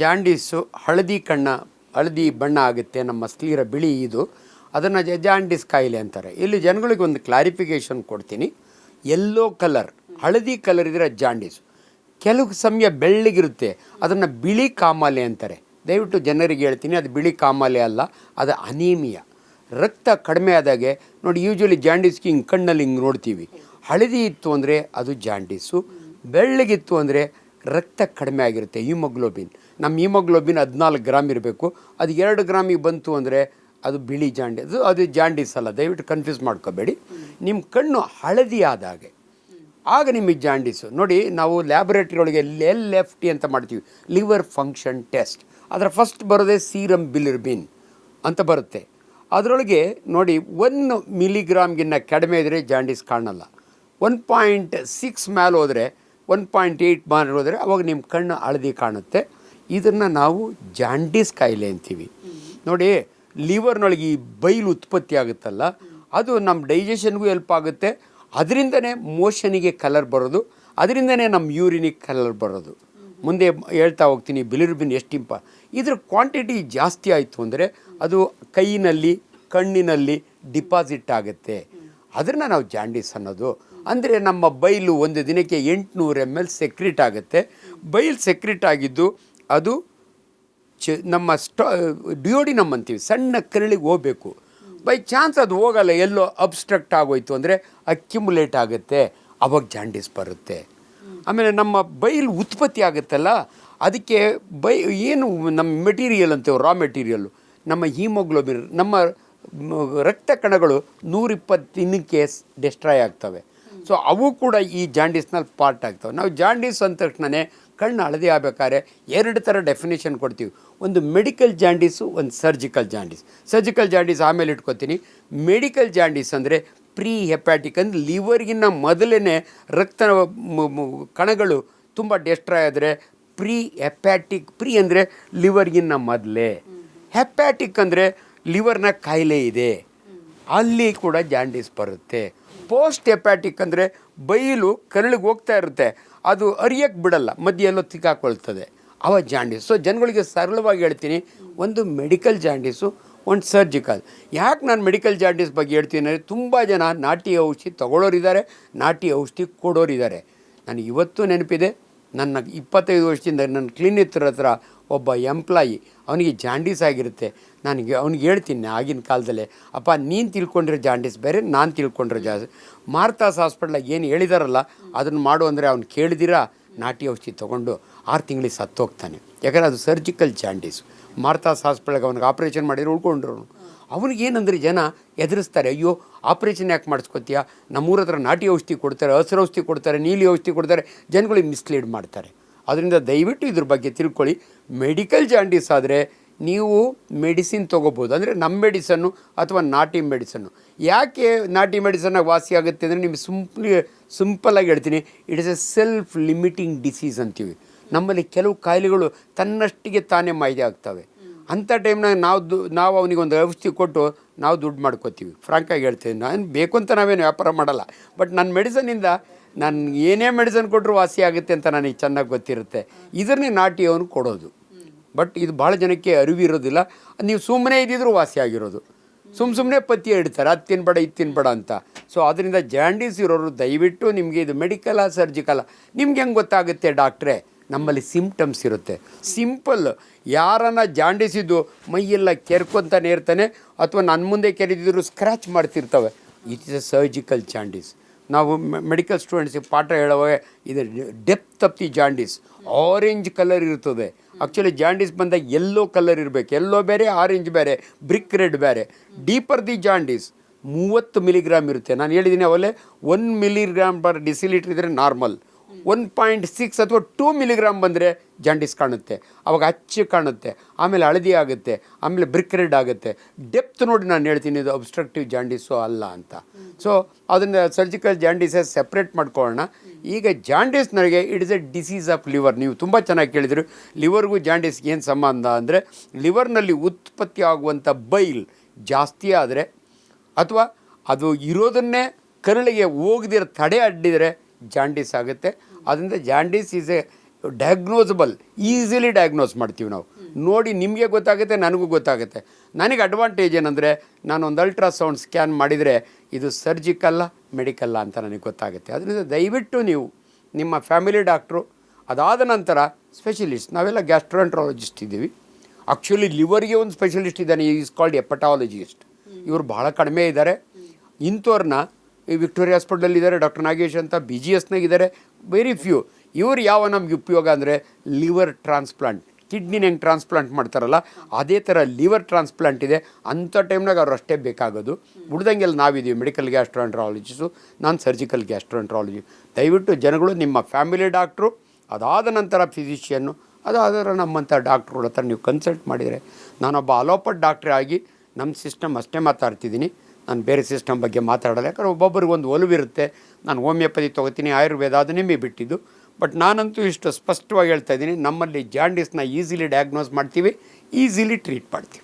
Jaundice ಹಳದಿ ಕಣ್ಣ, ಹಳದಿ ಬಣ್ಣ ಆಗುತ್ತೆ, ನಮ್ಮ ಸ್ಲೀರ ಬಿಳಿ ಇದು. ಅದನ್ನು ಜಾಂಡೀಸ್ ಕಾಯಿಲೆ ಅಂತಾರೆ. ಇಲ್ಲಿ ಜನಗಳಿಗೆ ಒಂದು ಕ್ಲಾರಿಫಿಕೇಷನ್ ಕೊಡ್ತೀನಿ. ಎಲ್ಲೋ ಕಲರ್ ಹಳದಿ ಕಲರ್ ಇದ್ರೆ ಜಾಂಡೀಸು. ಕೆಲವು ಸಮಯ ಬೆಳ್ಳಗಿರುತ್ತೆ, ಅದನ್ನು ಬಿಳಿ ಕಾಮಾಲೆ ಅಂತಾರೆ. ದಯವಿಟ್ಟು ಜನರಿಗೆ ಹೇಳ್ತೀನಿ, ಅದು ಬಿಳಿ ಕಾಮಾಲೆ ಅಲ್ಲ, ಅದು ಅನೀಮಿಯ. ರಕ್ತ ಕಡಿಮೆ ಆದಾಗೆ, ನೋಡಿ ಯೂಶ್ವಲಿ ಜಾಂಡೀಸ್ಗೆ ಹಿಂಗೆ ಕಣ್ಣಲ್ಲಿ ಹಿಂಗೆ ನೋಡ್ತೀವಿ. ಹಳದಿ ಇತ್ತು ಅಂದರೆ ಅದು ಜಾಂಡೀಸು, ಬೆಳ್ಳಗಿತ್ತು ಅಂದರೆ ರಕ್ತ ಕಡಿಮೆ ಆಗಿರುತ್ತೆ, ಹಿಮೋಗ್ಲೋಬಿನ್. ನಮ್ಮ ಹಿಮೋಗ್ಲೋಬಿನ್ ಹದಿನಾಲ್ಕು ಗ್ರಾಮ್ ಇರಬೇಕು. ಅದು ಎರಡು ಗ್ರಾಮಿಗೆ ಬಂತು ಅಂದರೆ ಅದು ಬಿಳಿ ಜಾಂಡಿ, ಅದು ಅದು ಜಾಂಡೀಸ್ ಅಲ್ಲ, ದಯವಿಟ್ಟು ಕನ್ಫ್ಯೂಸ್ ಮಾಡ್ಕೋಬೇಡಿ. ನಿಮ್ಮ ಕಣ್ಣು ಹಳದಿ ಆದಾಗೆ ಆಗ ನಿಮಗೆ ಜಾಂಡೀಸು. ನೋಡಿ, ನಾವು ಲ್ಯಾಬೊರೇಟ್ರಿಯೊಳಗೆ ಎಲ್ ಎಫ್ ಟಿ ಅಂತ ಮಾಡ್ತೀವಿ ಲಿವರ್ ಫಂಕ್ಷನ್ ಟೆಸ್ಟ್ ಅದರ ಫಸ್ಟ್ ಬರೋದೇ ಸೀರಮ್ ಬಿಲಿರ್ಬಿನ್ ಅಂತ ಬರುತ್ತೆ. ಅದರೊಳಗೆ ನೋಡಿ ಒನ್ ಮಿಲಿಗ್ರಾಮ್ಗಿನ್ನ ಕಡಿಮೆ ಇದ್ದರೆ ಜಾಂಡೀಸ್ ಕಾಣಲ್ಲ. ಒನ್ ಪಾಯಿಂಟ್ ಸಿಕ್ಸ್ ಮೇಲೆ ಹೋದರೆ ಒನ್ ಪಾಯಿಂಟ್ ಏಯ್ಟ್ ಮಾರ್ ಹೋದರೆ ಅವಾಗ ನಿಮ್ಮ ಕಣ್ಣು ಹಳದಿ ಕಾಣುತ್ತೆ. ಇದನ್ನು ನಾವು ಜಾಂಡೀಸ್ ಕಾಯಿಲೆ ಅಂತೀವಿ. ನೋಡಿ, ಲಿವರ್ನೊಳಗೆ ಈ ಬೈಲು ಉತ್ಪತ್ತಿ ಆಗುತ್ತಲ್ಲ, ಅದು ನಮ್ಮ ಡೈಜೆಷನ್ಗೂ ಹೆಲ್ಪ್ ಆಗುತ್ತೆ. ಅದರಿಂದನೇ ಮೋಷನಿಗೆ ಕಲರ್ ಬರೋದು, ಅದರಿಂದನೇ ನಮ್ಮ ಯೂರಿನಿಗೆ ಕಲರ್ ಬರೋದು. ಮುಂದೆ ಹೇಳ್ತಾ ಹೋಗ್ತೀನಿ, ಬಿಲಿರುಬಿನ್ ಎಷ್ಟು ಇಂಪ, ಇದ್ರ ಕ್ವಾಂಟಿಟಿ ಜಾಸ್ತಿ ಆಯಿತು ಅಂದರೆ ಅದು ಕೈನಲ್ಲಿ, ಕಣ್ಣಿನಲ್ಲಿ ಡಿಪಾಸಿಟ್ ಆಗುತ್ತೆ. ಅದನ್ನು ನಾವು ಜಾಂಡೀಸ್ ಅನ್ನೋದು. ಅಂದರೆ ನಮ್ಮ ಬೈಲು ಒಂದು ದಿನಕ್ಕೆ ಎಂಟುನೂರು ಎಂ ಎಲ್ ಸೆಕ್ರೆಟ್ ಆಗುತ್ತೆ. ಬೈಲ್ ಸೆಕ್ರೆಟ್ ಆಗಿದ್ದು ಅದು ಚ ನಮ್ಮ ಸ್ಟಾ ಡಿಯೋಡಿನಮ್ ಅಂತೀವಿ, ಸಣ್ಣ ಕರಳಿಗೆ ಹೋಗಬೇಕು. ಬೈ ಚಾನ್ಸ್ ಅದು ಹೋಗಲ್ಲ, ಎಲ್ಲೋ ಅಬ್ಸ್ಟ್ರಕ್ಟ್ ಆಗೋಯ್ತು ಅಂದರೆ ಅಕ್ಯುಮುಲೇಟ್ ಆಗುತ್ತೆ, ಅವಾಗ ಜಾಂಡಿಸ್ ಬರುತ್ತೆ. ಆಮೇಲೆ ನಮ್ಮ ಬೈಲ್ ಉತ್ಪತ್ತಿ ಆಗುತ್ತಲ್ಲ, ಅದಕ್ಕೆ ಬೈ ಏನು ನಮ್ಮ ಮೆಟೀರಿಯಲ್ ಅಂತೀವಿ ರಾ ಮೆಟೀರಿಯಲ್ಲು ನಮ್ಮ ಹೀಮೋಗ್ಲೋಬಿನ್ ನಮ್ಮ ರಕ್ತ ಕಣಗಳು ನೂರಿಪ್ಪತ್ತು ದಿನಕ್ಕೆ ಡೆಸ್ಟ್ರಾಯ್ ಆಗ್ತವೆ. ಸೊ ಅವು ಕೂಡ ಈ ಜಾಂಡೀಸ್ನಲ್ಲಿ ಪಾರ್ಟ್ ಆಗ್ತವೆ. ನಾವು ಜಾಂಡೀಸ್ ಅಂದ ತಕ್ಷಣನೇ ಕಣ್ಣು ಹಳದಿ ಆಗಬೇಕಾದ್ರೆ ಎರಡು ಥರ ಡೆಫಿನೇಷನ್ ಕೊಡ್ತೀವಿ. ಒಂದು ಮೆಡಿಕಲ್ ಜಾಂಡೀಸು ಒಂದು ಸರ್ಜಿಕಲ್ ಜಾಂಡೀಸ್ ಸರ್ಜಿಕಲ್ ಜಾಂಡೀಸ್ ಆಮೇಲೆ ಇಟ್ಕೋತೀನಿ. ಮೆಡಿಕಲ್ ಜಾಂಡೀಸ್ ಅಂದರೆ ಪ್ರೀ ಹೆಪ್ಯಾಟಿಕ್ ಅಂದರೆ ಲಿವರ್ಗಿನ್ನ ಮೊದಲೇ ರಕ್ತ ಕಣಗಳು ತುಂಬ ಡೆಸ್ಟ್ರಾಯ್ ಆದರೆ ಪ್ರೀ ಹೆಪ್ಯಾಟಿಕ್ ಪ್ರೀ ಅಂದರೆ ಲಿವರ್ಗಿನ್ನ ಮೊದಲೇ. ಹೆಪ್ಯಾಟಿಕ್ ಅಂದರೆ ಲಿವರ್ನ ಕಾಯಿಲೆ ಇದೆ. ಅಲ್ಲಿ ಕೂಡ ಜಾಂಡೀಸ್ ಬರುತ್ತೆ. ಪೋಸ್ಟ್ ಎಪ್ಯಾಟಿಕ್ ಅಂದರೆ ಬೈಲು ಕರಳಿಗೆ ಹೋಗ್ತಾ ಇರುತ್ತೆ. ಅದು ಅರಿಯಕ್ಕೆ ಬಿಡಲ್ಲ ಮಧ್ಯೆ ಎಲ್ಲೋ ತಿಕ್ಕಾಕೊಳ್ತದೆ. ಅವ ಜಾಂಡೀಸ್ ಸೊ ಜನಗಳಿಗೆ ಸರಳವಾಗಿ ಹೇಳ್ತೀನಿ, ಒಂದು ಮೆಡಿಕಲ್ ಜಾಂಡೀಸು ಒಂದು ಸರ್ಜಿಕಲ್ ಯಾಕೆ ನಾನು ಮೆಡಿಕಲ್ ಜಾಂಡೀಸ್ ಬಗ್ಗೆ ಹೇಳ್ತೀನಿ ಅಂದರೆ, ತುಂಬ ಜನ ನಾಟಿ ಔಷಧಿ ತಗೊಳ್ಳೋರಿದ್ದಾರೆ ನಾಟಿ ಔಷಧಿ ಕೊಡೋರಿದ್ದಾರೆ. ನನಗೆ ಇವತ್ತು ನೆನಪಿದೆ ನನ್ನ ಇಪ್ಪತ್ತೈದು ವರ್ಷದಿಂದ ನನ್ನ ಕ್ಲಿನಿತ್ರ ಹತ್ರ ಒಬ್ಬ ಎಂಪ್ಲಾಯಿ, ಅವನಿಗೆ ಜಾಂಡೀಸ್ ಆಗಿರುತ್ತೆ. ನನಗೆ ಅವ್ನಿಗೆ ಹೇಳ್ತೀನಿ ಆಗಿನ ಕಾಲದಲ್ಲೇ, ಅಪ್ಪ, ನೀನು ತಿಳ್ಕೊಂಡಿರೋ ಜಾಂಡೀಸ್ ಬೇರೆ, ನಾನು ತಿಳ್ಕೊಂಡಿರೋ ಜಾಸ್ ಮಾರ್ತಾಸ್ ಹಾಸ್ಪಿಟ್ಲಾಗ ಏನು ಹೇಳಿದಾರಲ್ಲ, ಅದನ್ನು ಮಾಡು ಅಂದರೆ ಅವ್ನು ಕೇಳಿದಿರಾ, ನಾಟಿ ಔಷಧಿ ತೊಗೊಂಡು ಆರು ತಿಂಗಳಿಗೆ ಸತ್ತೋಗ್ತಾನೆ. ಯಾಕಂದರೆ ಅದು ಸರ್ಜಿಕಲ್ ಜಾಂಡೀಸ್. ಮಾರ್ತಾಸ್ ಹಾಸ್ಪಿಟಲ್ಗೆ ಅವನಿಗೆ ಆಪ್ರೇಷನ್ ಮಾಡಿದ್ರು ಉಳ್ಕೊಂಡ್ರು. ಅವನಿಗೆ ಏನಂದ್ರೆ ಜನ ಎದುರಿಸ್ತಾರೆ, ಅಯ್ಯೋ, ಆಪ್ರೇಷನ್ ಯಾಕೆ ಮಾಡಿಸ್ಕೊತೀಯ? ನಮ್ಮೂರ ಹತ್ರ ನಾಟಿ ಔಷಧಿ ಕೊಡ್ತಾರೆ, ಹಸಿರು ಔಷಧಿ ಕೊಡ್ತಾರೆ, ನೀಲಿ ಔಷಧಿ ಕೊಡ್ತಾರೆ. ಜನಗಳಿಗೆ ಮಿಸ್ಲೀಡ್ ಮಾಡ್ತಾರೆ. ಅದರಿಂದ ದಯವಿಟ್ಟು ಇದ್ರ ಬಗ್ಗೆ ತಿಳ್ಕೊಳ್ಳಿ. ಮೆಡಿಕಲ್ ಜಾಂಡೀಸ್ ಆದರೆ ನೀವು ಮೆಡಿಸಿನ್ ತೊಗೋಬೋದು. ಅಂದರೆ ನಮ್ಮ ಮೆಡಿಸನ್ನು ಅಥವಾ ನಾಟಿ ಮೆಡಿಸನ್ನು. ಯಾಕೆ ನಾಟಿ ಮೆಡಿಸನ್ನಾಗಿ ವಾಸಿ ಆಗುತ್ತೆ ಅಂದರೆ ನಿಮಗೆ ಸಿಂಪ್ಲಿ, ಸಿಂಪಲ್ಲಾಗಿ ಹೇಳ್ತೀನಿ. It is a self limiting disease ಅಂತೀವಿ. ನಮ್ಮಲ್ಲಿ ಕೆಲವು ಕಾಯಿಲೆಗಳು ತನ್ನಷ್ಟಿಗೆ ತಾನೇ ಮಾಹಿತಿ ಆಗ್ತವೆ. ಅಂಥ ಟೈಮ್ನಾಗ ನಾವು ದು, ನಾವು ಅವನಿಗೆ ಒಂದು ಔಷಧಿ ಕೊಟ್ಟು ನಾವು ದುಡ್ಡು ಮಾಡ್ಕೋತೀವಿ. ಫ್ರಾಂಕಾಗಿ ಹೇಳ್ತೀವಿ ನಾನು ಬೇಕು ಅಂತ ನಾವೇನು ವ್ಯಾಪಾರ ಮಾಡಲ್ಲ. ಬಟ್ ನನ್ನ ಮೆಡಿಸನಿಂದ ನಾನು ಏನೇ ಮೆಡಿಸನ್ ಕೊಟ್ಟರು ವಾಸಿ ಆಗುತ್ತೆ ಅಂತ ನನಗೆ ಚೆನ್ನಾಗಿ ಗೊತ್ತಿರುತ್ತೆ. ಇದನ್ನೇ ನಾಟಿ ಅವನು ಕೊಡೋದು. ಬಟ್ ಇದು ಭಾಳ ಜನಕ್ಕೆ ಅರಿವಿರೋದಿಲ್ಲ ನೀವು ಸುಮ್ಮನೆ ಇದ್ದಿದ್ರು ವಾಸಿ ಆಗಿರೋದು. ಸುಮ್ಮ ಸುಮ್ಮನೆ ಪತ್ತಿ ಇಡ್ತಾರೆ ಅದು ತಿನ್ಬೇಡ, ಇದು ತಿನ್ಬೇಡ ಅಂತ. ಸೊ ಅದರಿಂದ ಜಾಂಡೀಸ್ ಇರೋರು ದಯವಿಟ್ಟು ನಿಮಗೆ ಇದು ಮೆಡಿಕಲ ಸರ್ಜಿಕಲ ನಿಮ್ಗೆ ಹೆಂಗೆ ಗೊತ್ತಾಗುತ್ತೆ ಡಾಕ್ಟ್ರೇ? ನಮ್ಮಲ್ಲಿ ಸಿಂಪ್ಟಮ್ಸ್ ಇರುತ್ತೆ. ಸಿಂಪಲ್ ಯಾರನ್ನ ಜಾಂಡಿಸಿದ್ದು ಮೈಯೆಲ್ಲ ಕೆರ್ಕೊತಾನೆ ಇರ್ತಾನೆ ಅಥವಾ ನನ್ನ ಮುಂದೆ ಕೆರೆದಿದ್ರು scratch ಮಾಡ್ತಿರ್ತವೆ. It is a surgical jaundice ನಾವು ಮೆಡಿಕಲ್ ಸ್ಟೂಡೆಂಟ್ಸಿಗೆ ಪಾಠ ಹೇಳುವಾಗ ಇದು depth of the jaundice orange colour ಇರ್ತದೆ. ಆ್ಯಕ್ಚುಲಿ ಜಾಂಡೀಸ್ ಬಂದಾಗ ಎಲ್ಲೋ ಕಲರ್ ಇರಬೇಕು. ಎಲ್ಲೋ ಬೇರೆ ಆರೆಂಜ್ ಬೇರೆ ಬ್ರಿಕ್ ರೆಡ್ ಬೇರೆ. ಡೀಪರ್ ದಿ ಜಾಂಡೀಸ್ ಮೂವತ್ತು ಮಿಲಿಗ್ರಾಮ್ ಇರುತ್ತೆ. ನಾನು ಹೇಳಿದ್ದೀನಿ ಅವಲ್ಲೇ ಒನ್ ಮಿಲಿಗ್ರಾಮ್ ಪರ್ ಡಿಸಿಲೀಟ್ರ್ ಇದ್ದರೆ ನಾರ್ಮಲ್ ಒನ್ ಪಾಯಿಂಟ್ ಸಿಕ್ಸ್ ಅಥವಾ ಟೂ ಮಿಲಿಗ್ರಾಮ್ ಬಂದರೆ ಜಾಂಡಿಸ್ ಕಾಣುತ್ತೆ. ಅವಾಗ ಅಚ್ಚು ಕಾಣುತ್ತೆ. ಆಮೇಲೆ ಹಳದಿ ಆಗುತ್ತೆ. ಆಮೇಲೆ ಬ್ರಿಕ್ ರೆಡ್ ಆಗುತ್ತೆ. ಡೆಪ್ತ್ ನೋಡಿ ನಾನು ಹೇಳ್ತೀನಿ, ಇದು ಅಬ್ಸ್ಟ್ರಕ್ಟಿವ್ ಜಾಂಡೀಸು ಅಲ್ಲ ಅಂತ. ಸೊ ಅದನ್ನು ಸರ್ಜಿಕಲ್ ಜಾಂಡಿಸಸ್ ಸೆಪ್ರೇಟ್ ಮಾಡ್ಕೊಳ್ಳೋಣ. ಈಗ ಜಾಂಡಿಸ್ ನನಗೆ it is a disease of liver ನೀವು ತುಂಬ ಚೆನ್ನಾಗಿ ಕೇಳಿದ್ರು. ಲಿವರ್ಗೂ ಜಾಂಡೀಸ್ಗೆ ಏನು ಸಂಬಂಧ ಅಂದರೆ ಲಿವರ್ನಲ್ಲಿ ಉತ್ಪತ್ತಿ ಆಗುವಂಥ ಬೈಲ್ ಜಾಸ್ತಿ ಆದರೆ, ಅಥವಾ ಅದು ಇರೋದನ್ನೇ ಕರಳಿಗೆ ಹೋಗದಿರೋ ತಡೆ ಅಡ್ಡಿದರೆ ಜಾಂಡಿಸ್ ಆಗುತ್ತೆ. ಅದರಿಂದ jaundice is a diagnosable easily diagnose ಮಾಡ್ತೀವಿ ನಾವು. ನೋಡಿ ನಿಮಗೆ ಗೊತ್ತಾಗುತ್ತೆ, ನನಗೂ ಗೊತ್ತಾಗುತ್ತೆ. ನನಗೆ ಅಡ್ವಾಂಟೇಜ್ ಏನಂದರೆ ಒಂದು ಅಲ್ಟ್ರಾಸೌಂಡ್ ಸ್ಕ್ಯಾನ್ ಮಾಡಿದರೆ ಇದು ಸರ್ಜಿಕಲ್ಲ ಮೆಡಿಕಲ್ಲ ಅಂತ ನನಗೆ ಗೊತ್ತಾಗುತ್ತೆ. ಅದರಿಂದ ದಯವಿಟ್ಟು ನೀವು ನಿಮ್ಮ ಫ್ಯಾಮಿಲಿ ಡಾಕ್ಟ್ರು ಅದಾದ ನಂತರ ಸ್ಪೆಷಲಿಸ್ಟ್ ನಾವೆಲ್ಲ ಗ್ಯಾಸ್ಟ್ರೋಂಟ್ರಾಲಜಿಸ್ಟ್ ಇದ್ದೀವಿ. ಆ್ಯಕ್ಚುಲಿ ಲಿವರ್ಗೆ ಒಂದು ಸ್ಪೆಷಲಿಸ್ಟ್ ಇದ್ದಾನೆ ಈಸ್ ಕಾಲ್ಡ್ ಎಪಟಾಲಜಿಸ್ಟ್ ಇವರು ಬಹಳ ಕಡಿಮೆ ಇದ್ದಾರೆ. ಇಂಥವ್ರನ್ನ ಈ ವಿಕ್ಟೋರಿಯಾ ಹಾಸ್ಪಿಟ್ಲಲ್ಲಿ ಇದ್ದಾರೆ ಡಾಕ್ಟರ್ ನಾಗೇಶ್ ಅಂತ ಬಿ ಜಿ ಎಸ್ನಾಗಿದ್ದಾರೆ ವೆರಿ ಫ್ಯೂ ಇವ್ರು ಯಾವ ನಮಗೆ ಉಪಯೋಗ ಅಂದರೆ ಲಿವರ್ ಟ್ರಾನ್ಸ್ಪ್ಲಾಂಟ್ ಕಿಡ್ನಿನ ಹೆಂಗೆ ಟ್ರಾನ್ಸ್ಪ್ಲಾಂಟ್ ಮಾಡ್ತಾರಲ್ಲ, ಅದೇ ಥರ ಲಿವರ್ ಟ್ರಾನ್ಸ್ಪ್ಲಾಂಟ್ ಇದೆ. ಅಂಥ ಟೈಮ್ನಾಗ ಅವ್ರು ಅಷ್ಟೇ ಬೇಕಾಗೋದು. ಉಳ್ದಂಗೆಲ್ಲ ನಾವಿದ್ದೀವಿ ಮೆಡಿಕಲ್ ಗ್ಯಾಸ್ಟ್ರೋಂಟ್ರಾಲಜಿಸ್ಟು ನಾನು ಸರ್ಜಿಕಲ್ ಗ್ಯಾಸ್ಟ್ರೋಂಟ್ರಾಲಜಿ ದಯವಿಟ್ಟು ಜನಗಳು, ನಿಮ್ಮ ಫ್ಯಾಮಿಲಿ ಡಾಕ್ಟ್ರು ಅದಾದ ನಂತರ ಫಿಸಿಷಿಯನ್ನು ಅದಾದರೆ ನಮ್ಮಂಥ ಡಾಕ್ಟ್ರುಗಳ ಹತ್ರ ನೀವು ಕನ್ಸಲ್ಟ್ ಮಾಡಿದರೆ ನಾನೊಬ್ಬ ಅಲೋಪತ್ ಡಾಕ್ಟ್ರೇ ಆಗಿ ನಮ್ಮ ಸಿಸ್ಟಮ್ ಅಷ್ಟೇ ಮಾತಾಡ್ತಿದ್ದೀನಿ. ನಾನು ಬೇರೆ ಸಿಸ್ಟಮ್ ಬಗ್ಗೆ ಮಾತಾಡಲ್ಲ. ಯಾಕಂದರೆ ಒಬ್ಬೊಬ್ಬರಿಗೆ ಒಂದು ಒಲವಿರುತ್ತೆ. ನಾನು ಹೋಮಿಯೋಪತಿ ತೊಗೋತೀನಿ, ಆಯುರ್ವೇದ ಅದು ನಿಮಗೆ ಬಿಟ್ಟಿದ್ದು. ಬಟ್ ನಾನಂತೂ ಇಷ್ಟು ಸ್ಪಷ್ಟವಾಗಿ ಹೇಳ್ತಾ ಇದ್ದೀನಿ, ನಮ್ಮಲ್ಲಿ ಜಾಂಡಿಸ್ನ ಈಸಿಲಿ ಡಯಾಗ್ನೋಸ್ ಮಾಡ್ತೀವಿ ಈಸಿಲಿ ಟ್ರೀಟ್ ಮಾಡ್ತೀವಿ.